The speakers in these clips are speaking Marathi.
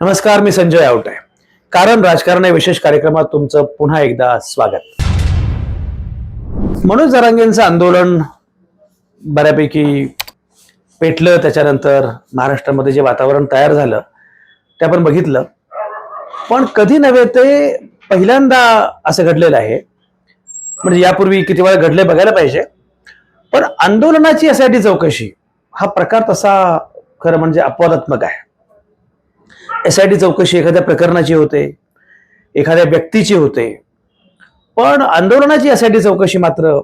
नमस्कार मी संजय आवटे. कारण राजकारण या विशेष कार्यक्रमात तुमचं पुन्हा एकदा स्वागत. मनोज जरांगेंचं आंदोलन बऱ्यापैकी पेटलं त्याच्यानंतर महाराष्ट्रामध्ये जे वातावरण तयार झालं ते आपण बघितलं. पण कधी नव्हे ते पहिल्यांदा असं घडलेलं आहे. म्हणजे यापूर्वी किती वेळा घडले बघायला पाहिजे. पण आंदोलनाची यासाठी चौकशी हा प्रकार तसा खरं म्हणजे अपवादात्मक आहे. एस आय टी चौकशी एखाद्या प्रकरणाची होते एखाद्या व्यक्तीची होते. पण आंदोलनाची एस आय टी चौकशी मात्र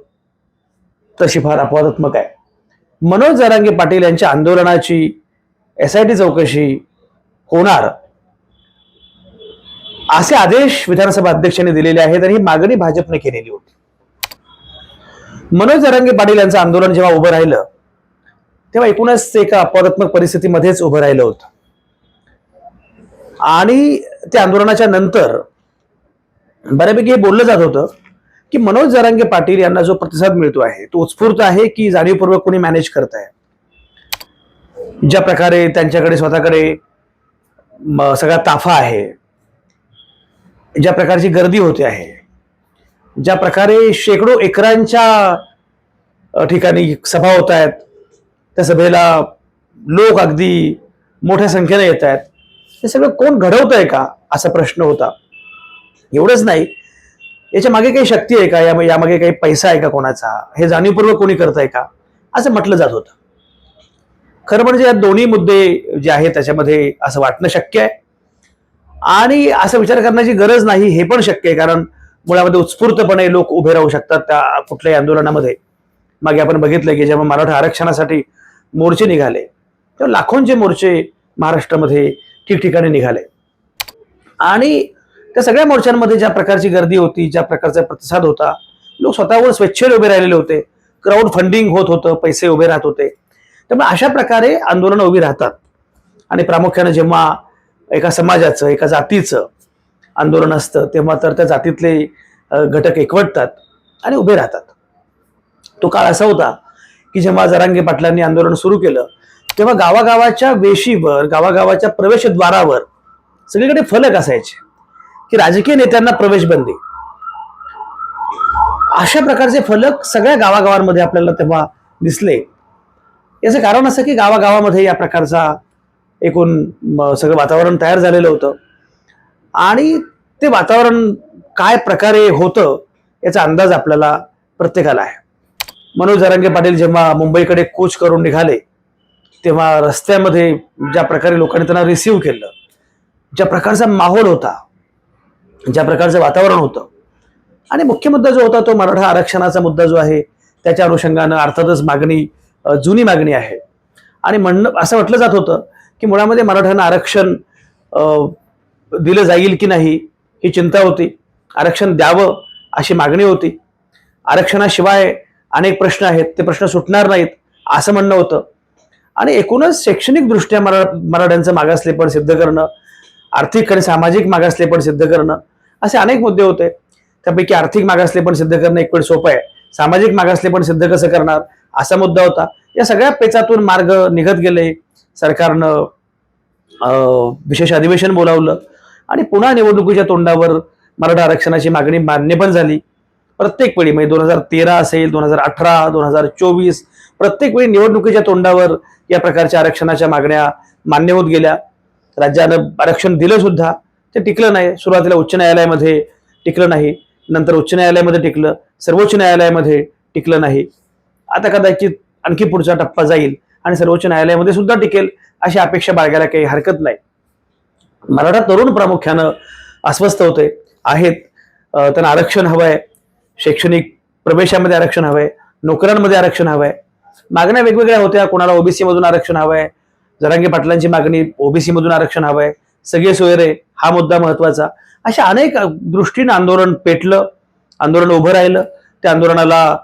तशी फार अपवादात्मक आहे. मनोज जरांगे पाटील यांच्या आंदोलनाची एस आय टी चौकशी होणार. असे आदेश विधानसभा अध्यक्षांनी दिलेले आहेत आणि ही मागणी भाजपने केलेली होती. मनोज जरांगे पाटील यांचं आंदोलन जेव्हा उभं राहिलं तेव्हा एकूणच ते एका अपवादात्मक परिस्थितीमध्येच उभं राहिलं होतं. आणि त्या आंदोलनाच्या नंतर बऱ्यापैकी हे बोललं जात होतं की मनोज जरांगे पाटील यांना जो प्रतिसाद मिळतो आहे तो उत्स्फूर्त आहे की जाणीवपूर्वक कोणी मॅनेज करत आहे? ज्या प्रकारे त्यांच्याकडे स्वतःकडे सगळा ताफा आहे ज्या प्रकारची गर्दी होते आहे ज्या प्रकारे शेकडो एकरांच्या ठिकाणी सभा होत आहेत त्या सभेला लोक अगदी मोठ्या संख्येने येत आहेत हे सगळं कोण घडवत आहे का? असा प्रश्न होता. एवढंच नाही. याच्या मागे काही शक्ती आहे का? या यामागे काही पैसा आहे का कोणाचा? हे जाणीवपूर्वक कोणी करत आहे का? असं म्हटलं जात होतं. खरं म्हणजे या दोन्ही मुद्दे जे आहेत त्याच्यामध्ये असं वाटणं शक्य आहे. आणि असं विचार करण्याची गरज नाही हे पण शक्य आहे. कारण मुळामध्ये उत्स्फूर्तपणे लोक उभे राहू शकतात त्या कुठल्याही आंदोलनामध्ये. मागे आपण बघितलं की जेव्हा मराठा आरक्षणासाठी मोर्चे निघाले तेव्हा लाखोंचे मोर्चे महाराष्ट्रामध्ये ठिकठिकाणी निघाले. आणि त्या सगळ्या मोर्चांमध्ये ज्या प्रकारची गर्दी होती ज्या प्रकारचा प्रतिसाद होता लोक स्वतःवर स्वेच्छेने उभे राहिलेले होते. क्राऊड फंडिंग होत होतं पैसे उभे राहत होते. त्यामुळे अशा प्रकारे आंदोलनं उभी राहतात. आणि प्रामुख्याने जेव्हा एका समाजाचं एका जातीचं आंदोलन असतं तेव्हा तर त्या जातीतले घटक एकवटतात आणि उभे राहतात. तो काळ असा होता की जेव्हा जरांगे पाटलांनी आंदोलन सुरू केलं तेव्हा गावागावाच्या वेशीवर गावागावाच्या प्रवेशद्वारावर सगळीकडे फलक असायचे. की राजकीय नेत्यांना प्रवेश बंदी अशा प्रकारचे फलक सगळ्या गावागावांमध्ये आपल्याला तेव्हा दिसले. याचं कारण असं की गावागावामध्ये या प्रकारचा एकूण सगळं वातावरण तयार झालेलं होतं. आणि ते वातावरण काय प्रकारे होतं याचा अंदाज आपल्याला प्रत्येकाला आहे. मनोज जरांगे पाटील जेव्हा मुंबईकडे कूच करून निघाले तेव्हा रस्त्यामध्ये ज्या प्रकारे लोकांनी त्यांना रिसीव्ह केलं ज्या प्रकारचा माहोल होता ज्या प्रकारचं वातावरण होतं आणि मुख्य मुद्दा जो होता तो मराठा आरक्षणाचा मुद्दा जो आहे त्याच्या अनुषंगानं अर्थातच मागणी जुनी मागणी आहे. आणि म्हणणं असं म्हटलं जात होतं की मुळामध्ये मराठ्यांना आरक्षण दिलं जाईल की नाही ही चिंता होती. आरक्षण द्यावं अशी मागणी होती. आरक्षणाशिवाय अनेक प्रश्न आहेत ते प्रश्न सुटणार नाहीत असं म्हणणं होतं. आणि एकूणच शैक्षणिकदृष्ट्या मरा मराठ्यांचं मागासलेपण सिद्ध करणं आर्थिक आणि सामाजिक मागासलेपण सिद्ध करणं असे अनेक मुद्दे होते. त्यापैकी आर्थिक मागासलेपण सिद्ध करणं एक वेळ सोपं आहे. सामाजिक मागासलेपण सिद्ध कसं करणार? असा मुद्दा होता. या सगळ्या पेचातून मार्ग निघत गेले. सरकारनं विशेष अधिवेशन बोलावलं. आणि पुन्हा निवडणुकीच्या तोंडावर मराठा आरक्षणाची मागणी मान्य पण झाली. प्रत्येक वेळी म्हणजे दोन हजार तेरा असेल दोन हजार अठरा दोन हजार चोवीस प्रत्येक वेळी निवडणुकीच्या तोंडावर या प्रकारच्या आरक्षणाच्या मागण्या मान्य होत गेल्या. राज्यानं आरक्षण दिलं सुद्धा ते टिकलं नाही. सुरुवातीला उच्च न्यायालयामध्ये टिकलं नाही. नंतर उच्च न्यायालयामध्ये टिकलं. सर्वोच्च न्यायालयामध्ये टिकलं नाही. आता कदाचित आणखी पुढचा टप्पा जाईल आणि सर्वोच्च न्यायालयामध्ये सुद्धा टिकेल अशी अपेक्षा बाळगायला काही हरकत नाही. मराठा तरुण प्रामुख्यानं अस्वस्थ होते आहेत. त्यांना आरक्षण हवंय. शैक्षणिक प्रवेशामध्ये आरक्षण हवंय. नोकऱ्यांमध्ये आरक्षण हवंय. मागण्या वेगवेगळ्या होत्या. कोणाला ओबीसी मधून आरक्षण हवंय. जरांगे पाटलांची मागणी ओबीसी मधून आरक्षण हवंय. सगळे सोयरे हा मुद्दा महत्त्वाचा. अशा अनेक दृष्टीनं आंदोलन पेटलं. आंदोलन उभं राहिलं. त्या आंदोलनाला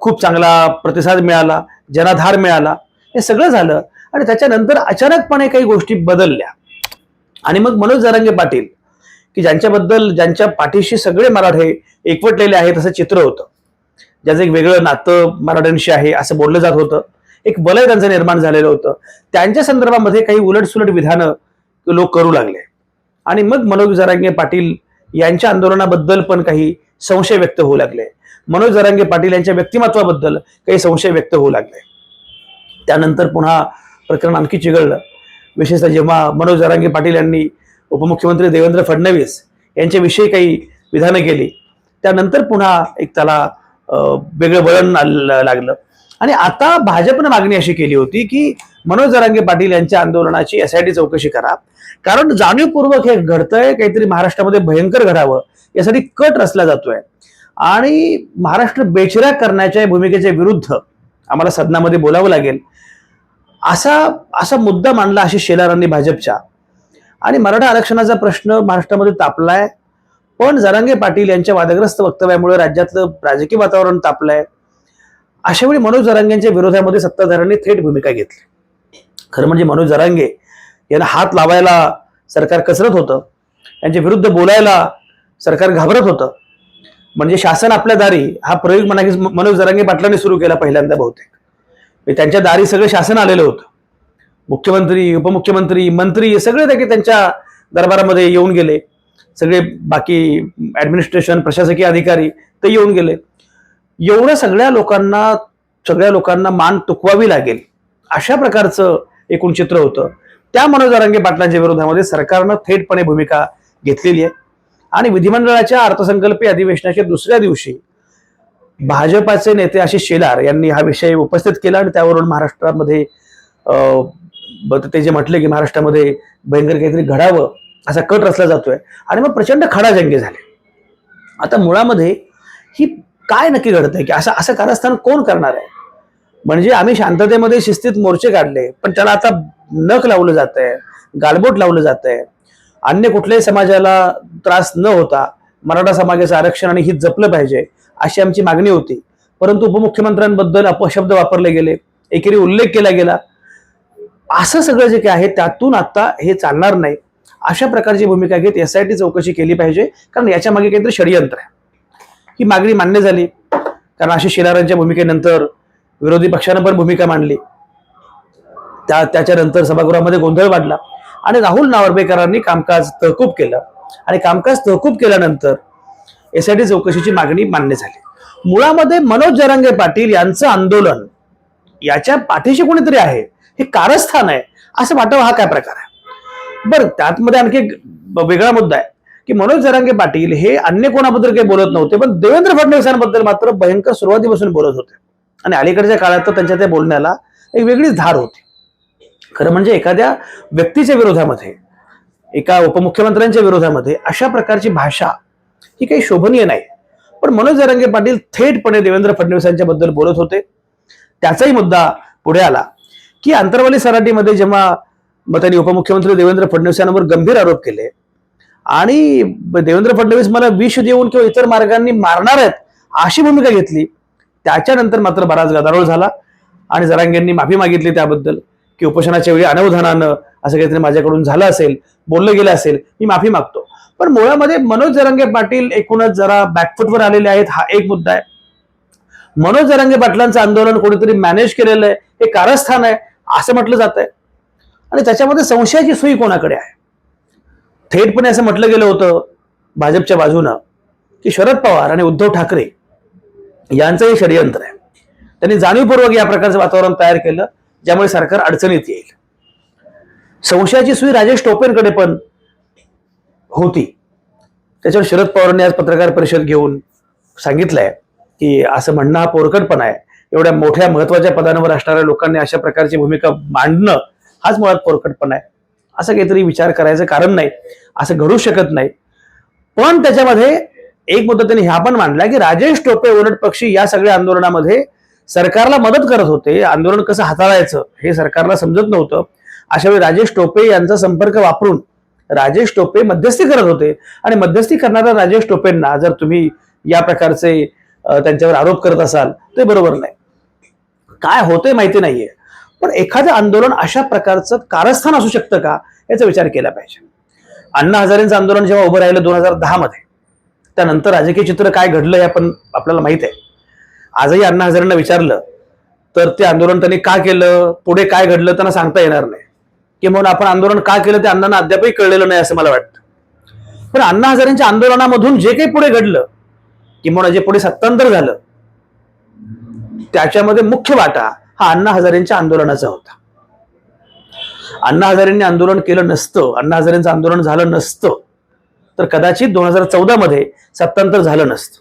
खूप चांगला प्रतिसाद मिळाला. जनाधार मिळाला. हे सगळं झालं. आणि त्याच्यानंतर अचानकपणे काही गोष्टी बदलल्या. आणि मग मनोज जरांगे पाटील की ज्यांच्याबद्दल ज्यांच्या पाठीशी सगळे मराठे एकवटलेले आहेत असं चित्र होतं. ज्याचं एक वेगळं नातं मराठ्यांशी आहे असं बोललं जात होतं. एक बलय त्यांचं निर्माण झालेलं होतं. त्यांच्या संदर्भामध्ये काही उलटसुलट विधानं लोक करू लागले. आणि मग मनोज जरांगे पाटील यांच्या आंदोलनाबद्दल पण काही संशय व्यक्त होऊ लागले. मनोज जरांगे पाटील यांच्या व्यक्तिमत्वाबद्दल काही संशय व्यक्त होऊ लागले. त्यानंतर पुन्हा प्रकरण आणखी चिघळलं. विशेषतः जेव्हा मनोज जरांगे पाटील यांनी उपमुख्यमंत्री देवेंद्र फडणवीस यांच्याविषयी काही विधानं केली त्यानंतर पुन्हा एक त्याला वेगळं वळण लागलं. आणि आता भाजपनं मागणी अशी केली होती की मनोज जरांगे पाटील यांच्या आंदोलनाची एसआयटी चौकशी करा. कारण जाणीवपूर्वक हे घडतंय काहीतरी महाराष्ट्रामध्ये भयंकर घडावं यासाठी कट रचला जातोय. आणि महाराष्ट्र बेचऱ्या करण्याच्या भूमिकेच्या विरुद्ध आम्हाला सदनामध्ये बोलावं लागेल. असा असा मुद्दा मांडला अशी शेलारांनी भाजपच्या. आणि मराठा आरक्षणाचा प्रश्न महाराष्ट्रामध्ये तापलाय. पण जरांगे पाटील यांच्या वादग्रस्त वक्तव्यामुळे राज्यातलं राजकीय वातावरण तापलंय. अशा वेळी मनोज जरांगेंच्या विरोधामध्ये सत्ताधाऱ्यांनी थेट भूमिका घेतली. खरं म्हणजे मनोज जरांगे यांना हात लावायला सरकार कसरत होतं. यांच्या विरुद्ध बोलायला सरकार घाबरत होतं. म्हणजे शासन आपल्या दारी हा प्रयोग म्हणा की मनोज जरांगे पाटलांनी सुरू केला पहिल्यांदा बहुतेक. म्हणजे त्यांच्या दारी सगळं शासन आलेलं होतं. मुख्यमंत्री उपमुख्यमंत्री मंत्री सगळे त्या त्यांच्या दरबारामध्ये येऊन गेले. सगळे बाकी ऍडमिनिस्ट्रेशन प्रशासकीय अधिकारी ते येऊन गेले. एवढ्या सगळ्या लोकांना सगळ्या लोकांना मान तुकवावी लागेल अशा प्रकारचं एकूण चित्र होतं. त्या मनोजारंगे पाटलांच्या विरोधामध्ये सरकारनं थेटपणे भूमिका घेतलेली आहे. आणि विधिमंडळाच्या अर्थसंकल्पीय अधिवेशनाच्या दुसऱ्या दिवशी भाजपाचे नेते आशिष शेलार यांनी हा विषय उपस्थित केला आणि त्यावरून महाराष्ट्रामध्ये अं, ते जे म्हटले की महाराष्ट्रामध्ये भयंकर काहीतरी घडावं असा कट रचला जातोय. आणि मग प्रचंड खडाजंगे झाले. आता मुळामध्ये ही काय नक्की घडतंय? की असं असं कारस्थान कोण करणार आहे? म्हणजे आम्ही शांततेमध्ये शिस्तीत मोर्चे काढले पण त्याला आता नख लावलं जात आहे गालबोट लावलं जात आहे अन्य कुठल्याही समाजाला त्रास न होता मराठा समाजाचं आरक्षण आणि हित जपलं पाहिजे अशी आमची मागणी होती. परंतु उपमुख्यमंत्र्यांबद्दल अपशब्द वापरले गेले एकेरी उल्लेख केला गेला. असं सगळं जे काही आहे त्यातून आता हे चालणार नाही. अशा प्रकारची भूमिका घेत एस आय टी चौकशी केली पाहिजे. कारण याच्या मागे काहीतरी षडयंत्र आहे. ही मागणी मान्य झाली. कारण अशी शेलारांच्या भूमिकेनंतर विरोधी पक्षानं पण भूमिका मांडली. त्या त्याच्यानंतर सभागृहामध्ये गोंधळ वाढला. आणि राहुल नावरबेकरांनी कामकाज तहकूब केलं. आणि कामकाज तहकूब केल्यानंतर एसआयटी चौकशीची मागणी मान्य झाली. मुळामध्ये मनोज जरांगे पाटील यांचं आंदोलन याच्या पाठीशी कोणीतरी आहे? हे कारस्थान आहे. असं वाटावं हा काय प्रकार आहे? बरं त्यातमध्ये आणखी एक वेगळा मुद्दा आहे की मनोज जरांगे पाटील हे अन्य कोणाबद्दल काही बोलत नव्हते पण देवेंद्र फडणवीसांबद्दल मात्र भयंकर सुरुवातीपासून बोलत होते. आणि अलीकडच्या काळात तर त्यांच्या त्या बोलण्याला एक वेगळीच धार होती. खरं म्हणजे एखाद्या व्यक्तीच्या विरोधामध्ये एका उपमुख्यमंत्र्यांच्या विरोधामध्ये अशा प्रकारची भाषा ही काही शोभनीय नाही. पण मनोज जरांगे पाटील थेटपणे देवेंद्र फडणवीसांच्या बद्दल बोलत होते. त्याचाही मुद्दा पुढे आला की आंतरवाली सराटीमध्ये जेव्हा मग त्यांनी उपमुख्यमंत्री देवेंद्र फडणवीस यांवर गंभीर आरोप केले. आणि देवेंद्र फडणवीस मला विष देऊन किंवा इतर मार्गांनी मारणार आहेत अशी भूमिका घेतली. त्याच्यानंतर मात्र बराच गदारोळ झाला. आणि जरांगेंनी माफी मागितली त्याबद्दल की उपोषणाच्या वेळी अनवधानानं असं काहीतरी माझ्याकडून झालं असेल बोललं गेलं असेल मी माफी मागतो. पण मुळामध्ये मनोज जरांगे पाटील एकूणच जरा बॅकफुटवर आलेले आहेत हा एक मुद्दा आहे. मनोज जरांगे पाटलांचं आंदोलन कोणीतरी मॅनेज केलेलं आहे हे कारस्थान आहे असं म्हटलं जात आहे आणि त्याच्यामध्ये संशयाची सुई कोणाकडे आहे? थेटपणे असं म्हटलं गेलं होतं भाजपच्या बाजूनं की शरद पवार आणि उद्धव ठाकरे यांचं हे षडयंत्र आहे. त्यांनी जाणीवपूर्वक या प्रकारचं वातावरण तयार केलं ज्यामुळे सरकार अडचणीत येईल. संशयाची सुई राजेश टोपेंकडे पण होती. त्याच्यावर शरद पवारांनी आज पत्रकार परिषद घेऊन सांगितलंय की असं म्हणणं हा पोरकटपणा आहे. एवढ्या मोठ्या महत्त्वाच्या पदांवर असणाऱ्या लोकांनी अशा प्रकारची भूमिका मांडणं हाच मुळात पोरकटपणा आहे. असं काहीतरी विचार करायचं कारण नाही. असं घडू शकत नाही. पण त्याच्यामध्ये एक मुद्दा त्यांनी ह्या पण मांडला की राजेश टोपे उलट पक्षी या सगळ्या आंदोलनामध्ये सरकारला मदत करत होते. आंदोलन कसं हाताळायचं हे सरकारला समजत नव्हतं. अशा वेळी राजेश टोपे यांचा संपर्क वापरून राजेश टोपे मध्यस्थी करत होते. आणि मध्यस्थी करणाऱ्या राजेश टोपेंना जर तुम्ही या प्रकारचे त्यांच्यावर आरोप करत असाल ते बरोबर नाही. काय होते माहिती नाहीये. पण एखादं आंदोलन अशा प्रकारचं कारस्थान असू शकतं का याचा विचार केला पाहिजे. अण्णा हजारेंचं आंदोलन जेव्हा उभं राहिलं दोन हजार दहा मध्ये त्यानंतर राजकीय चित्र काय घडलं हे आपण आपल्याला माहीत आहे. आजही अण्णा हजारेंना विचारलं तर ते आंदोलन त्यांनी का केलं पुढे काय घडलं त्यांना सांगता येणार नाही. की म्हणून आपण आंदोलन का केलं ते अण्णांना अद्यापही कळलेलं नाही असं मला वाटतं. पण अण्णा हजारेंच्या आंदोलनामधून जे काही पुढे घडलं किंवा जे पुढे सत्तांतर झालं त्याच्यामध्ये मुख्य वाटा हा अण्णा हजारेंच्या आंदोलनाचा होता. अण्णा हजारेंनी आंदोलन केलं नसतं अण्णा हजारेंचं आंदोलन झालं नसतं तर कदाचित दोन हजार चौदा मध्ये सत्तांतर झालं नसतं.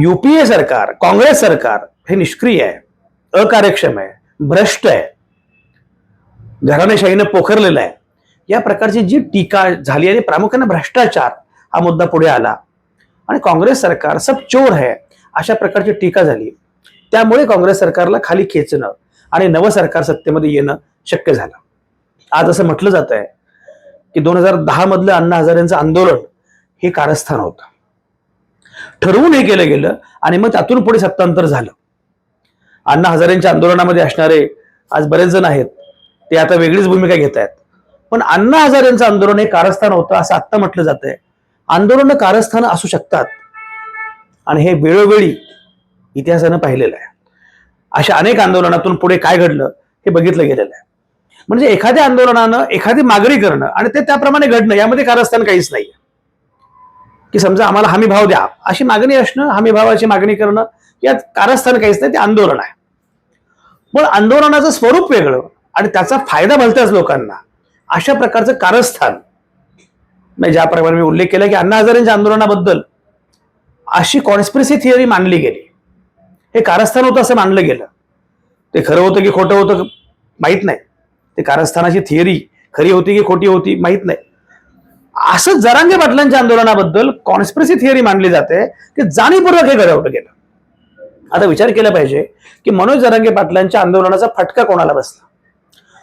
युपीए सरकार काँग्रेस सरकार हे निष्क्रिय आहे अकार्यक्षम आहे भ्रष्ट आहे घराणेशाहीनं पोखरलेलं आहे. या प्रकारची जी टीका झाली आणि प्रामुख्याने भ्रष्टाचार हा मुद्दा पुढे आला. आणि काँग्रेस सरकार सब चोर है अशा प्रकारची टीका झाली. त्यामुळे काँग्रेस सरकारला खाली खेचणं आणि नवं सरकार सत्तेमध्ये येणं शक्य झालं. आज असं म्हटलं जात आहे की दोन हजार दहा मधलं अण्णा हजारेंचं आंदोलन हे कारस्थान होतं. ठरवून हे केलं गेलं आणि मग त्यातून पुढे सत्तांतर झालं. अण्णा हजारेंच्या आंदोलनामध्ये असणारे आज बरेच जण आहेत ते आता वेगळीच भूमिका घेत आहेत. पण अण्णा हजारेंचं आंदोलन हे कारस्थान होतं असं आत्ता म्हटलं जात आहे आंदोलन कारस्थान असू शकतात. आणि हे वेळोवेळी इतिहासानं पाहिलेलं आहे. अशा अनेक आंदोलनातून पुढे काय घडलं हे बघितलं गेलेलं आहे. म्हणजे एखाद्या आंदोलनानं एखादी मागणी करणं आणि ते त्याप्रमाणे घडणं यामध्ये कारस्थान काहीच नाही की समजा आम्हाला हमी भाव द्या अशी मागणी असणं हमी भावाची मागणी करणं यात कारस्थान काहीच नाही ते आंदोलन आहे. पण आंदोलनाचं स्वरूप वेगळं आणि त्याचा फायदा भलत्याच लोकांना. अशा प्रकारचं कारस्थान. म्हणजे ज्याप्रमाणे मी उल्लेख केला की अण्णा हजारेंच्या आंदोलनाबद्दल अशी कॉन्स्पिरसी थिअरी मांडली गेली. हे कारस्थान होतं असं मानलं गेलं. ते खरं होतं की खोटं होतं माहीत नाही. ते कारस्थानाची थिअरी खरी होती की खोटी होती माहीत नाही. असं जरांगे पाटलांच्या आंदोलनाबद्दल कॉन्स्पिरसी थिअरी मानली जाते की जाणीवपूर्वक हे घडवलं गेलं. आता विचार केला पाहिजे की मनोज जरांगे पाटलांच्या आंदोलनाचा फटका कोणाला बसला?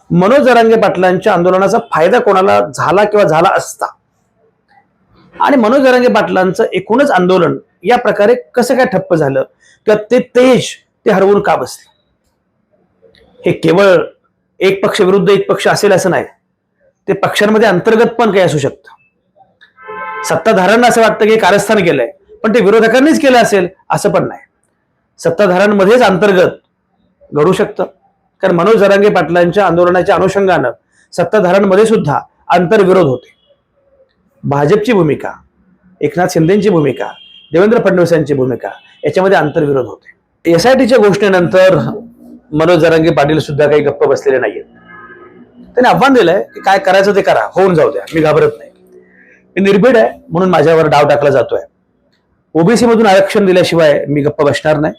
मनोज जरांगे पाटलांच्या आंदोलनाचा फायदा कोणाला झाला किंवा झाला असता? आणि मनोज जरांगे पाटलांचं एकूणच आंदोलन या प्रकारे कसं काय ठप्प झालं? किंवा ते तेज ते हरवून का बसलं? हे केवळ एक पक्ष विरुद्ध एक पक्ष असेल असं नाही. ते पक्षांमध्ये अंतर्गत पण काही असू शकतं. सत्ताधाऱ्यांना असं वाटतं की कारस्थान केलंय पण ते विरोधकांनीच केलं असेल असं पण नाही. सत्ताधाऱ्यांमध्येच अंतर्गत घडू शकतं. कारण मनोज जरांगे पाटलांच्या आंदोलनाच्या अनुषंगानं सत्ताधाऱ्यांमध्ये सुद्धा आंतरविरोध होते. भाजपची भूमिका एकनाथ शिंदेची भूमिका देवेंद्र फडणवीस यांची भूमिका याच्यामध्ये आंतरविरोध होते. एस आय टीच्या घोषणेनंतर मनोज जरांगे पाटील सुद्धा काही गप्प बसलेले नाहीयेत. त्यांनी आव्हान दिलंय की काय करायचं ते करा होऊन जाऊ द्या मी घाबरत नाही. मी निर्भीड आहे म्हणून माझ्यावर डाव टाकला जातोय. ओबीसी मधून आरक्षण दिल्याशिवाय मी गप्प बसणार नाही.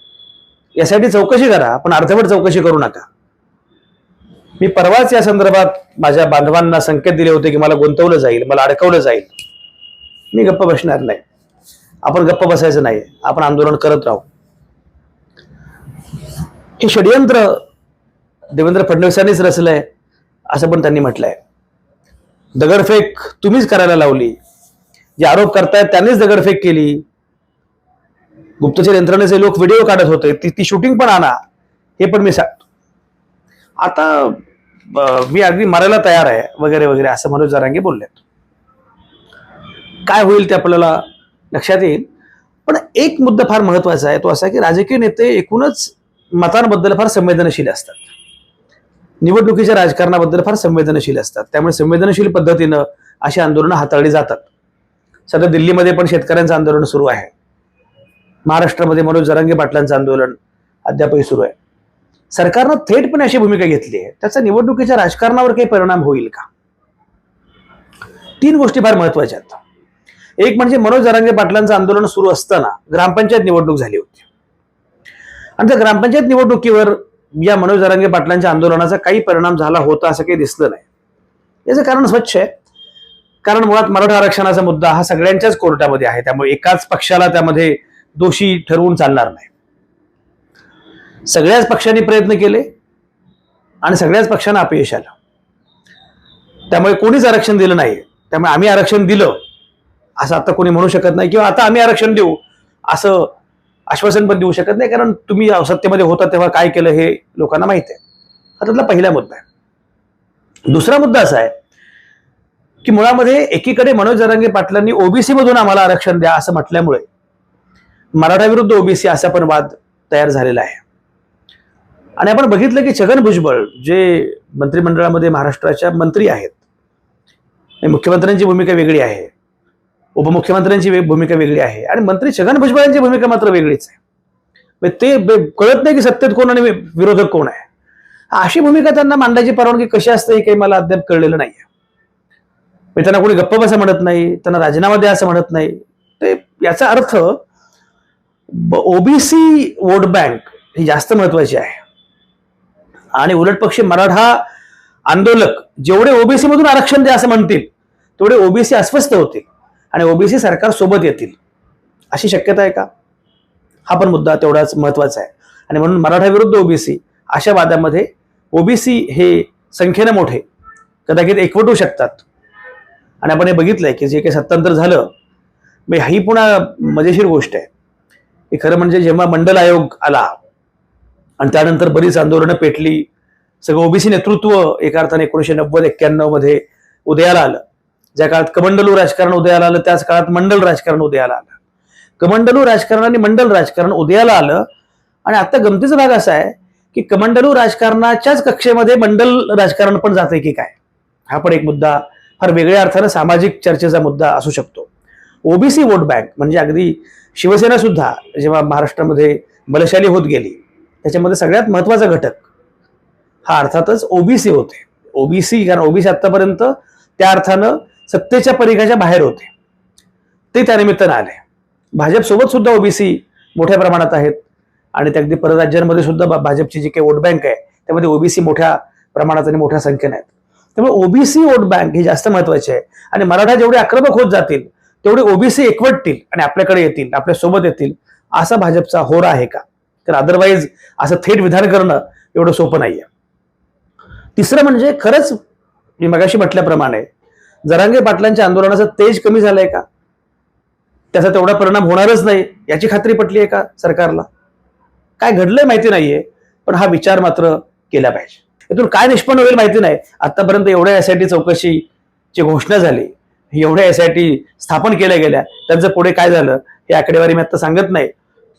यासाठी चौकशी करा पण अर्धवट चौकशी करू नका. मी परवाच या संदर्भात माझ्या बांधवांना संकेत दिले होते की मला गुंतवलं जाईल मला अडकवलं जाईल. मी गप्प बसणार नाही. आपण गप्प बसायचं नाही. आपण आंदोलन करत राहू. हे षडयंत्र देवेंद्र फडणवीसांनीच रचलंय असं पण त्यांनी म्हटलंय. दगडफेक तुम्हीच करायला लावली. जे आरोप करतायत त्यांनीच दगडफेक केली. गुप्तचर यंत्रणेचे लोक व्हिडिओ काढत होते ती ती शूटिंग पण आणा हे पण मी सांगतो. आता मी अगदी मरायला तयार आहे वगैरे वगैरे असं मनोज जरांगे बोललेत. काय होईल ते आपल्याला लक्षात येईल. पण एक मुद्दा फार महत्त्वाचा आहे तो असा की राजकीय नेते एकूणच मतांबद्दल फार संवेदनशील असतात. निवडणुकीच्या राजकारणाबद्दल फार संवेदनशील असतात. त्यामुळे संवेदनशील पद्धतीनं अशी आंदोलनं हाताळली जातात. सध्या दिल्लीमध्ये पण शेतकऱ्यांचं आंदोलन सुरू आहे. महाराष्ट्रामध्ये मनोज जरांगे पाटलांचं आंदोलन अद्यापही सुरू आहे. सरकारनं थेटपणे अशी भूमिका घेतली आहे. त्याचा निवडणुकीच्या राजकारणावर काही परिणाम होईल का? तीन गोष्टी फार महत्त्वाच्या आहेत. एक म्हणजे मनोज जरांगे पाटलांचं आंदोलन सुरू असताना ग्रामपंचायत निवडणूक झाली होती. आणि त्या ग्रामपंचायत निवडणुकीवर या मनोज जरांगे पाटलांच्या आंदोलनाचा काही परिणाम झाला होता असं काही दिसलं नाही. याचं कारण स्वच्छ आहे. कारण मुळात मराठा आरक्षणाचा मुद्दा हा सगळ्यांच्याच कोर्टामध्ये आहे. त्यामुळे एकाच पक्षाला त्यामध्ये दोषी ठरवून चालणार नाही. सगळ्याच पक्षांनी प्रयत्न केले आणि सगळ्याच पक्षांना अपयश आलं. त्यामुळे कोणीच आरक्षण दिलं नाही त्यामुळे आम्ही आरक्षण दिलं. असं आता कोणी म्हणू शकत नाही किंवा आता आम्ही आरक्षण देऊ असं आश्वासन पण देऊ शकत नाही कारण तुम्ही सत्तेमध्ये होता तेव्हा काय केलं हे लोकांना माहीत आहे. हा त्यातला पहिला मुद्दा आहे. दुसरा मुद्दा असा आहे की मुळामध्ये एकीकडे मनोज जरांगे पाटलांनी ओबीसी मधून आम्हाला आरक्षण द्या असं म्हटल्यामुळे मराठा विरुद्ध ओबीसी असा पण वाद तयार झालेला आहे. आणि आपण बघितलं की छगन भुजबळ जे मंत्रिमंडळामध्ये महाराष्ट्राच्या मंत्री आहेत मुख्यमंत्र्यांची भूमिका वेगळी आहे. उपमुख्यमंत्र्यांची भूमिका वेगळी आहे. आणि मंत्री छगन भुजबळ यांची भूमिका मात्र वेगळीच आहे. म्हणजे ते कळत नाही की सत्तेत कोण आणि विरोधक कोण आहे. अशी भूमिका त्यांना मांडायची परवानगी कशी असते हे काही मला अद्याप कळलेलं नाही आहे म्हणजे त्यांना कोणी गप्प बसा म्हणत नाही त्यांना राजीनामा द्या असं म्हणत नाही. ते याचा अर्थ ओबीसी वोट बँक ही जास्त महत्वाची आहे. आणि उलट पक्षी मराठा आंदोलक जेवढे ओबीसी मधून आरक्षण द्या असं म्हणतील तेवढे ओबीसी अस्वस्थ होतील. आणि ओबीसी सरकार सोबत येतील. अशी शक्यता आहे का? हा पण मुद्दा तेवढाच महत्त्वाचा आहे. आणि म्हणून मराठा विरुद्ध ओबीसी अशा वादामध्ये ओबीसी हे संख्येनं मोठे कदाचित एकवटू शकतात. आणि आपण हे बघितलंय की जे काही सत्तांतर झालं मग ही पुन्हा मजेशीर गोष्ट आहे. की खरं म्हणजे जेव्हा मंडल आयोग आला आणि त्यानंतर बरीच आंदोलनं पेटली सगळं ओबीसी नेतृत्व एका अर्थाने एकोणीशे नव्वद एक्क्याण्णवमध्ये उदयाला आलं ज्या काळात कमंडलू राजकारण उदयाला आलं त्याच काळात मंडल राजकारण उदयाला आलं. कमंडलू राजकारण आणि मंडल राजकारण उदयाला आलं. आणि आता गमतीचा भाग असा आहे की कमंडलू राजकारणाच्याच कक्षेमध्ये मंडल राजकारण पण जाते की काय? हा पण एक मुद्दा फार वेगळ्या अर्थानं सामाजिक चर्चेचा मुद्दा असू शकतो. ओबीसी वोट बँक म्हणजे अगदी शिवसेना सुद्धा जेव्हा महाराष्ट्रामध्ये बलशाली होत गेली त्याच्यामध्ये सगळ्यात महत्त्वाचा घटक हा अर्थातच ओबीसी होते. ओबीसी कारण ओबीसी आतापर्यंत त्या अर्थानं सत्तेच्या परिघाच्या बाहेर होते. ते त्यानिमित्तानं आले. भाजपसोबत सुद्धा ओबीसी मोठ्या प्रमाणात आहेत. आणि त्या अगदी परराज्यांमध्ये सुद्धा भाजपची जी काही वोट बँक आहे त्यामध्ये ओबीसी मोठ्या प्रमाणात आणि मोठ्या संख्येने आहेत. त्यामुळे ओबीसी वोट बँक ही जास्त महत्वाची आहे. आणि मराठा जेवढे आक्रमक होत जातील तेवढे ओबीसी एकवटतील आणि आपल्याकडे येतील आपल्यासोबत येतील असा भाजपचा होरा आहे का? तर अदरवाईज असं थेट विधान करणं एवढं सोपं नाहीये. तिसरं म्हणजे खरंच मी मगाशी म्हटल्याप्रमाणे जरांगे पाटलांच्या आंदोलनाचं तेज कमी झालंय का? त्याचा तेवढा परिणाम होणारच नाही याची खात्री पटली आहे का सरकारला? काय घडलंय माहिती नाहीये पण हा विचार मात्र केला पाहिजे. यातून काय निष्पन्न होईल माहिती नाही. आतापर्यंत एवढ्या एसआयटी चौकशीची घोषणा झाली एवढ्या एसआयटी स्थापन केल्या गेल्या त्यांचं पुढे काय झालं हे आकडेवारी मी आता सांगत नाही.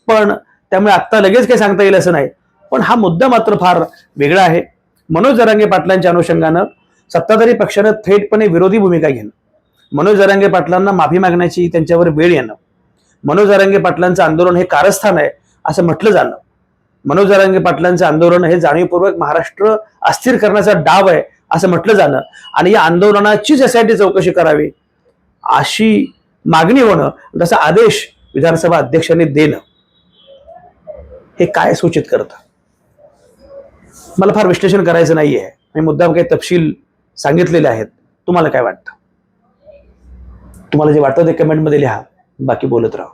पण त्यामुळे आत्ता लगेच काही सांगता येईल असं नाही. पण हा मुद्दा मात्र फार वेगळा आहे. मनोज जरांगे पाटलांच्या अनुषंगानं सत्ताधारी पक्षानं थेटपणे विरोधी भूमिका घेणं. मनोज जरांगे पाटलांना माफी मागण्याची त्यांच्यावर वेळ येणं. मनोज जरांगे पाटलांचं आंदोलन हे कारस्थान आहे असं म्हटलं जाणं. मनोज जरांगे पाटलांचं आंदोलन हे जाणीवपूर्वक महाराष्ट्र अस्थिर करण्याचा डाव आहे असं म्हटलं जाणं. आणि या आंदोलनाचीच एसआयटी चौकशी करावी अशी मागणी होणं तसा आदेश विधानसभा अध्यक्षांनी देणं. हे काय सूचित करतं? मला फार विश्लेषण करायचं नाहीये. मी मुद्दाम काही तपशील सांगितलेले आहेत. तुम्हाला काय वाटतं? तुम्हाला जे वाटतं ते कमेंटमध्ये लिहा. बाकी बोलत राहा.